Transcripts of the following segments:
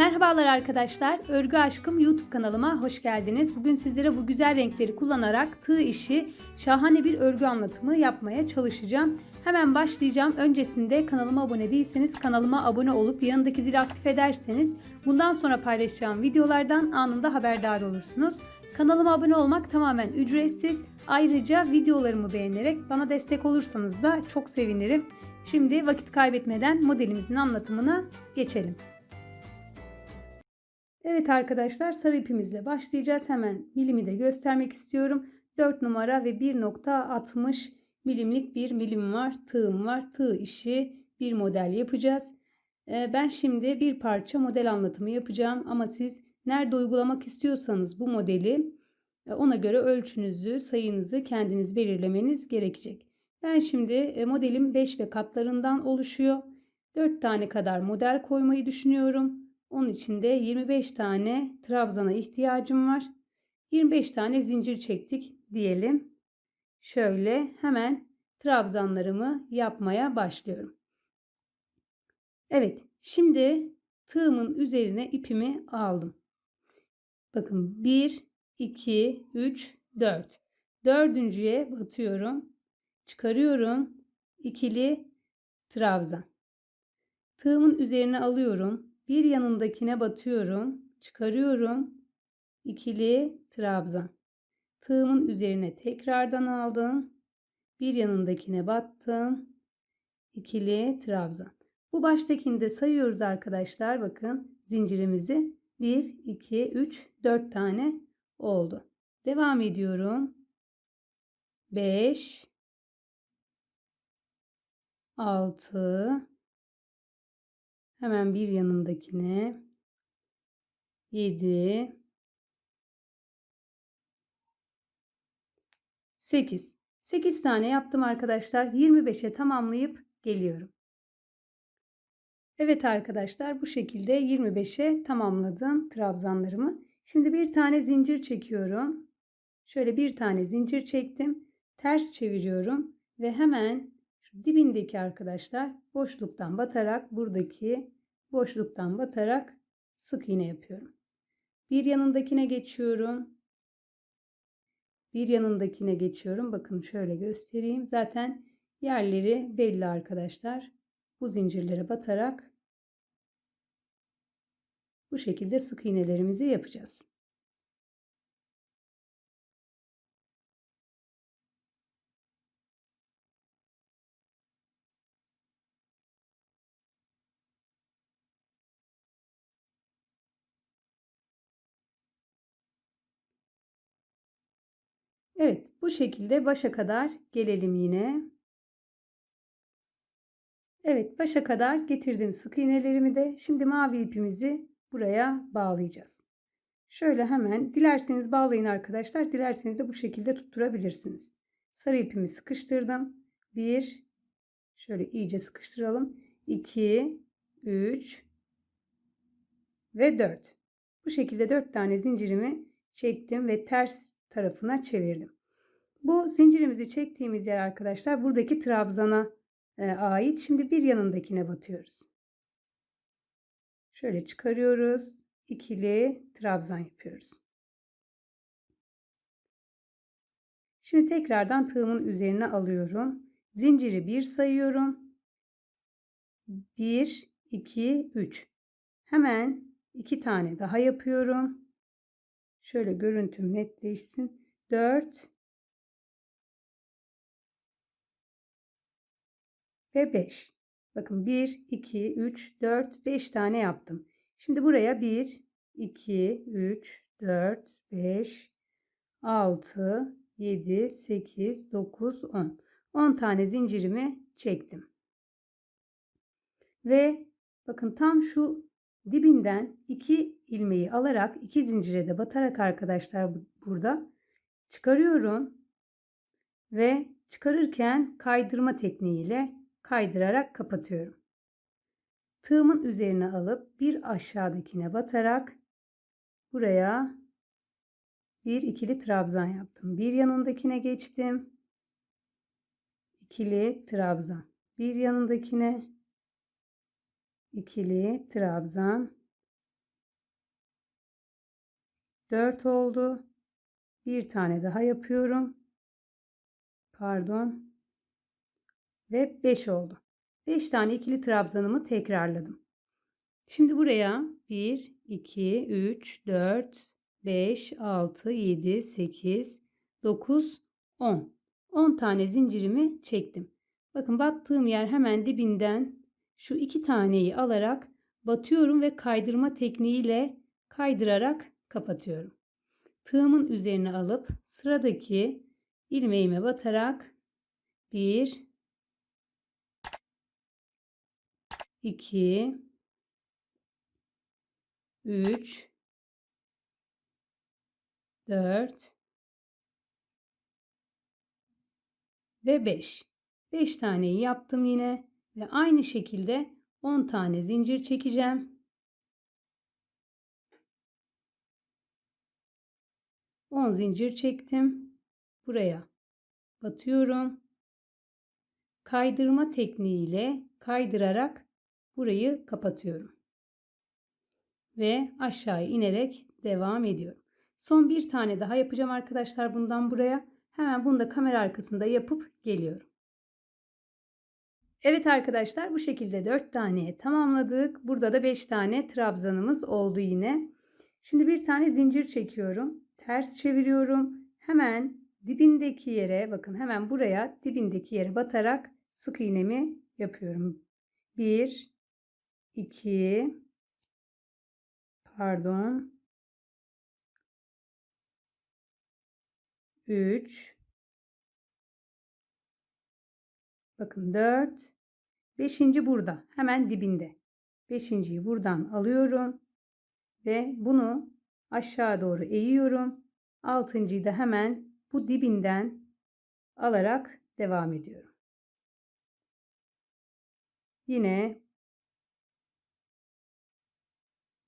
Merhabalar arkadaşlar. Örgü Aşkım YouTube kanalıma hoş geldiniz. Bugün sizlere bu güzel renkleri kullanarak tığ işi şahane bir örgü anlatımı yapmaya çalışacağım. Hemen başlayacağım. Öncesinde kanalıma abone değilseniz kanalıma abone olup yanındaki zili aktif ederseniz bundan sonra paylaşacağım videolardan anında haberdar olursunuz. Kanalıma abone olmak tamamen ücretsiz. Ayrıca videolarımı beğenerek bana destek olursanız da çok sevinirim. Şimdi vakit kaybetmeden modelimizin anlatımına geçelim. Evet arkadaşlar sarı ipimizle başlayacağız. Hemen milimi de göstermek istiyorum. 4 numara ve 1.60 milimlik bir milim var. Tığım var. Tığ işi bir model yapacağız. Ee, ben şimdi bir parça model anlatımı yapacağım. Ama siz nerede uygulamak istiyorsanız bu modeli e, ona göre ölçünüzü, sayınızı kendiniz belirlemeniz gerekecek. Ben şimdi e, modelim 5 ve katlarından oluşuyor. 4 tane kadar model koymayı düşünüyorum. Onun için de 25 tane trabzana ihtiyacım var. 25 tane zincir çektik diyelim. Şöyle hemen trabzanlarımı yapmaya başlıyorum. Evet, şimdi tığımın üzerine ipimi aldım. Bakın 1, 2, 3, 4. Dördüncüye batıyorum. Çıkarıyorum. ikili trabzan. Tığımın üzerine alıyorum. Bir yanındakine batıyorum. Çıkarıyorum. ikili trabzan. Tığımın üzerine tekrardan aldım. Bir yanındakine battım. ikili trabzan. Bu baştakinde sayıyoruz arkadaşlar. Bakın zincirimizi 1, 2, 3, 4 tane oldu. Devam ediyorum. 5 6 Hemen bir yanındakine 7 8 8 tane yaptım arkadaşlar. 25'e tamamlayıp geliyorum. Evet arkadaşlar bu şekilde 25'e tamamladım trabzanlarımı. Şimdi bir tane zincir çekiyorum. Şöyle bir tane zincir çektim. Ters çeviriyorum ve hemen şu dibindeki arkadaşlar boşluktan batarak buradaki boşluktan batarak sık iğne yapıyorum. Bir yanındakine geçiyorum. Bir yanındakine geçiyorum. Bakın şöyle göstereyim. Zaten yerleri belli arkadaşlar. Bu zincirlere batarak bu şekilde sık iğnelerimizi yapacağız. Evet bu şekilde başa kadar gelelim yine. Evet başa kadar getirdim sık iğnelerimi de. Şimdi mavi ipimizi buraya bağlayacağız. Şöyle hemen dilerseniz bağlayın arkadaşlar. Dilerseniz de bu şekilde tutturabilirsiniz. Sarı ipimi sıkıştırdım. 1 şöyle iyice sıkıştıralım. 2 3 ve 4. Bu şekilde 4 tane zincirimi çektim ve ters tarafına çevirdim. Bu zincirimizi çektiğimiz yer arkadaşlar buradaki trabzana e, ait. Şimdi bir yanındakine batıyoruz. Şöyle çıkarıyoruz. ikili trabzan yapıyoruz. Şimdi tekrardan tığımın üzerine alıyorum. Zinciri bir sayıyorum. 1, 2, 3. Hemen iki tane daha yapıyorum. Şöyle görüntüm netleşsin. 4 ve 5. Bakın 1, 2, 3, 4, 5 tane yaptım. Şimdi buraya 1, 2, 3, 4, 5, 6, 7, 8, 9, 10. 10 tane zincirimi çektim. Ve bakın tam şu dibinden iki ilmeği alarak iki zincire de batarak arkadaşlar burada çıkarıyorum ve çıkarırken kaydırma tekniğiyle kaydırarak kapatıyorum. Tığımın üzerine alıp bir aşağıdakine batarak buraya bir ikili trabzan yaptım. Bir yanındakine geçtim. İkili trabzan. Bir yanındakine ikili trabzan 4 oldu. Bir tane daha yapıyorum. Pardon. Ve 5 oldu. 5 tane ikili trabzanımı tekrarladım. Şimdi buraya 1, 2, 3, 4, 5, 6, 7, 8, 9, 10. 10 tane zincirimi çektim. Bakın battığım yer hemen dibinden şu iki taneyi alarak batıyorum ve kaydırma tekniğiyle kaydırarak kapatıyorum. Tığımın üzerine alıp sıradaki ilmeğime batarak 1 2 3 4 ve 5. 5 taneyi yaptım yine ve aynı şekilde 10 tane zincir çekeceğim. 10 zincir çektim. Buraya batıyorum. Kaydırma tekniğiyle kaydırarak burayı kapatıyorum. Ve aşağıya inerek devam ediyorum. Son bir tane daha yapacağım arkadaşlar bundan buraya. Hemen bunu da kamera arkasında yapıp geliyorum. Evet arkadaşlar bu şekilde 4 tane tamamladık. Burada da 5 tane trabzanımız oldu yine. Şimdi bir tane zincir çekiyorum. Ters çeviriyorum. Hemen dibindeki yere bakın hemen buraya dibindeki yere batarak sık iğnemi yapıyorum. 1 2 pardon 3 bakın 4 5. burada hemen dibinde 5.yi buradan alıyorum ve bunu aşağı doğru eğiyorum 6.yı da hemen bu dibinden alarak devam ediyorum yine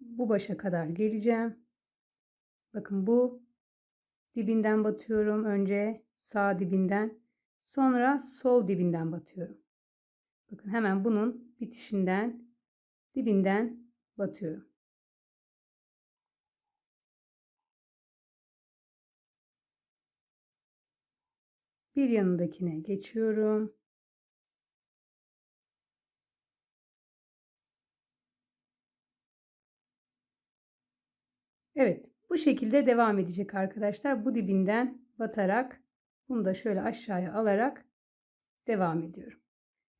bu başa kadar geleceğim bakın bu dibinden batıyorum. Önce sağ dibinden, sonra sol dibinden batıyorum. Bakın hemen bunun bitişinden, dibinden batıyorum. Bir yanındakine geçiyorum. Evet, bu şekilde devam edecek arkadaşlar. Bu dibinden batarak bunu da şöyle aşağıya alarak devam ediyorum.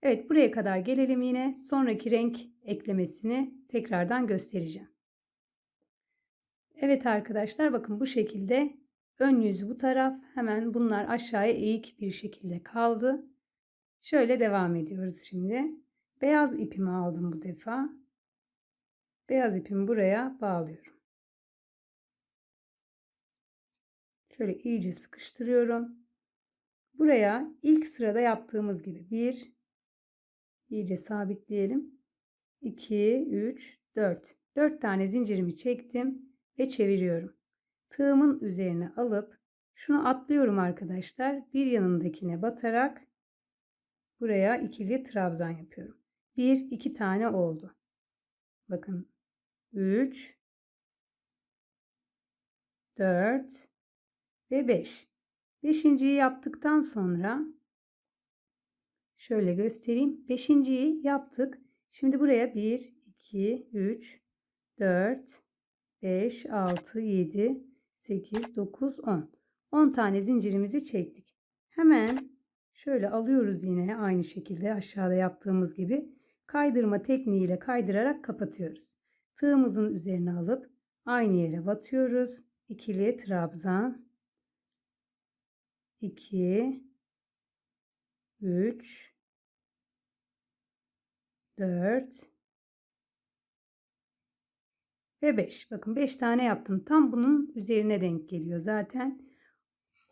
Evet buraya kadar gelelim yine. Sonraki renk eklemesini tekrardan göstereceğim. Evet arkadaşlar bakın bu şekilde ön yüzü bu taraf hemen bunlar aşağıya eğik bir şekilde kaldı. Şöyle devam ediyoruz şimdi. Beyaz ipimi aldım bu defa. Beyaz ipimi buraya bağlıyorum. Şöyle iyice sıkıştırıyorum. Buraya ilk sırada yaptığımız gibi 1 iyice sabitleyelim. 2 3 4 4 tane zincirimi çektim ve çeviriyorum. Tığımın üzerine alıp şunu atlıyorum arkadaşlar. Bir yanındakine batarak buraya ikili trabzan yapıyorum. 1 2 tane oldu. Bakın 3 4 ve 5. Beşinciyi yaptıktan sonra şöyle göstereyim. Beşinciyi yaptık. Şimdi buraya 1, 2, 3, 4, 5, 6, 7, 8, 9, 10. 10 tane zincirimizi çektik. Hemen şöyle alıyoruz yine aynı şekilde aşağıda yaptığımız gibi kaydırma tekniğiyle kaydırarak kapatıyoruz. Tığımızın üzerine alıp aynı yere batıyoruz. İkili trabzan 2 3 4 ve 5. Bakın 5 tane yaptım. Tam bunun üzerine denk geliyor zaten.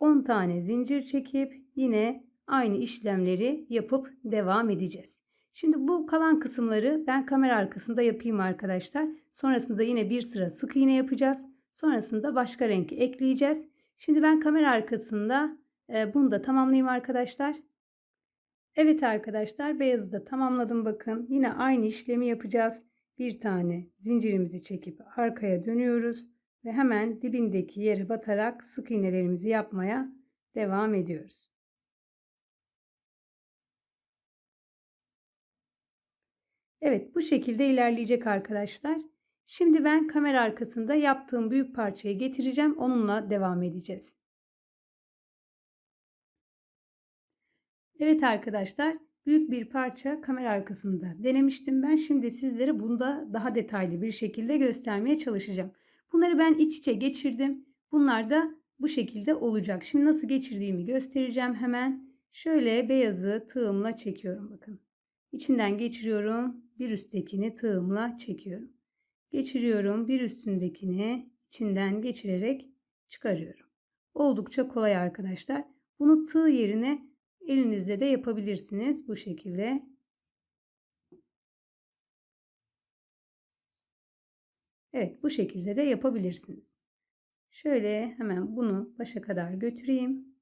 10 tane zincir çekip yine aynı işlemleri yapıp devam edeceğiz. Şimdi bu kalan kısımları ben kamera arkasında yapayım arkadaşlar. Sonrasında yine bir sıra sık iğne yapacağız. Sonrasında başka renk ekleyeceğiz. Şimdi ben kamera arkasında bunu da tamamlayayım arkadaşlar. Evet arkadaşlar beyazı da tamamladım bakın. Yine aynı işlemi yapacağız. Bir tane zincirimizi çekip arkaya dönüyoruz. Ve hemen dibindeki yere batarak sık iğnelerimizi yapmaya devam ediyoruz. Evet bu şekilde ilerleyecek arkadaşlar. Şimdi ben kamera arkasında yaptığım büyük parçayı getireceğim. Onunla devam edeceğiz. Evet arkadaşlar büyük bir parça kamera arkasında denemiştim ben. Şimdi sizlere bunda daha detaylı bir şekilde göstermeye çalışacağım. Bunları ben iç içe geçirdim. Bunlar da bu şekilde olacak. Şimdi nasıl geçirdiğimi göstereceğim hemen. Şöyle beyazı tığımla çekiyorum bakın. İçinden geçiriyorum. Bir üsttekini tığımla çekiyorum. Geçiriyorum. Bir üstündekini içinden geçirerek çıkarıyorum. Oldukça kolay arkadaşlar. Bunu tığ yerine elinizle de yapabilirsiniz bu şekilde. Evet bu şekilde de yapabilirsiniz. Şöyle hemen bunu başa kadar götüreyim.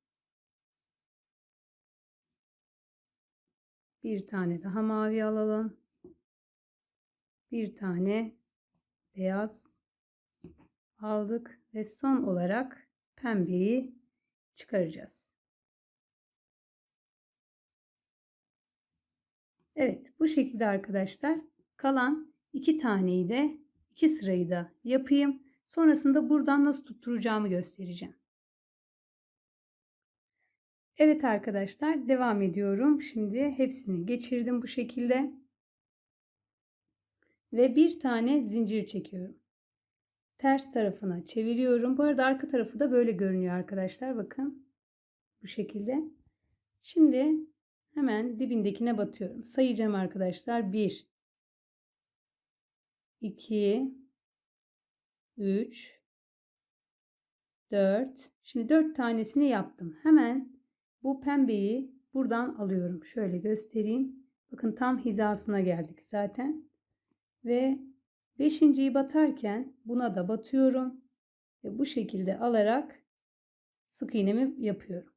Bir tane daha mavi alalım. Bir tane beyaz aldık ve son olarak pembeyi çıkaracağız. Evet bu şekilde arkadaşlar kalan iki taneyi de iki sırayı da yapayım. Sonrasında buradan nasıl tutturacağımı göstereceğim. Evet arkadaşlar devam ediyorum. Şimdi hepsini geçirdim bu şekilde. Ve bir tane zincir çekiyorum. Ters tarafına çeviriyorum. Bu arada arka tarafı da böyle görünüyor arkadaşlar. Bakın bu şekilde. Şimdi hemen dibindekine batıyorum. Sayacağım arkadaşlar. 1 2 3 4 Şimdi 4 tanesini yaptım. Hemen bu pembeyi buradan alıyorum. Şöyle göstereyim. Bakın tam hizasına geldik zaten. Ve beşinciyi batarken buna da batıyorum. Ve bu şekilde alarak sık iğnemi yapıyorum.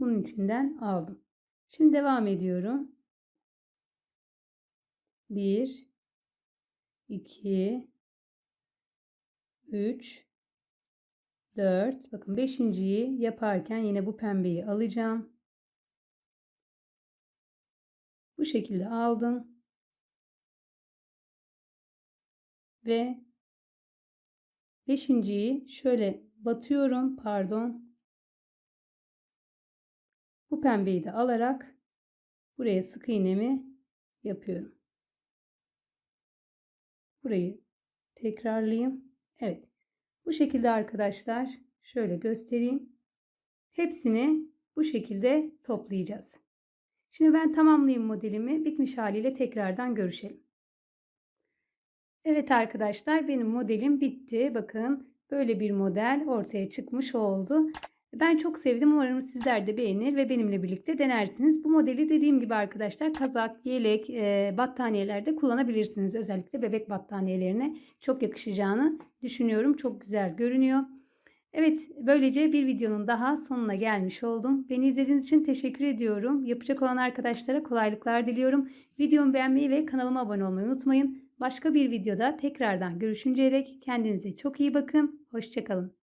Bunun içinden aldım. Şimdi devam ediyorum. 1 2 3 4 bakın beşinciyi yaparken yine bu pembeyi alacağım. Bu şekilde aldım. Ve beşinciyi şöyle batıyorum pardon. Bu pembeyi de alarak buraya sık iğnemi yapıyorum. Burayı tekrarlayayım. Evet. Bu şekilde arkadaşlar şöyle göstereyim. Hepsini bu şekilde toplayacağız. Şimdi ben tamamlayayım modelimi. Bitmiş haliyle tekrardan görüşelim. Evet arkadaşlar benim modelim bitti. Bakın böyle bir model ortaya çıkmış oldu. Ben çok sevdim. Umarım sizler de beğenir ve benimle birlikte denersiniz. Bu modeli dediğim gibi arkadaşlar kazak, yelek, e, battaniyelerde kullanabilirsiniz. Özellikle bebek battaniyelerine çok yakışacağını düşünüyorum. Çok güzel görünüyor. Evet böylece bir videonun daha sonuna gelmiş oldum. Beni izlediğiniz için teşekkür ediyorum. Yapacak olan arkadaşlara kolaylıklar diliyorum. Videomu beğenmeyi ve kanalıma abone olmayı unutmayın. Başka bir videoda tekrardan görüşünceye dek kendinize çok iyi bakın. Hoşçakalın.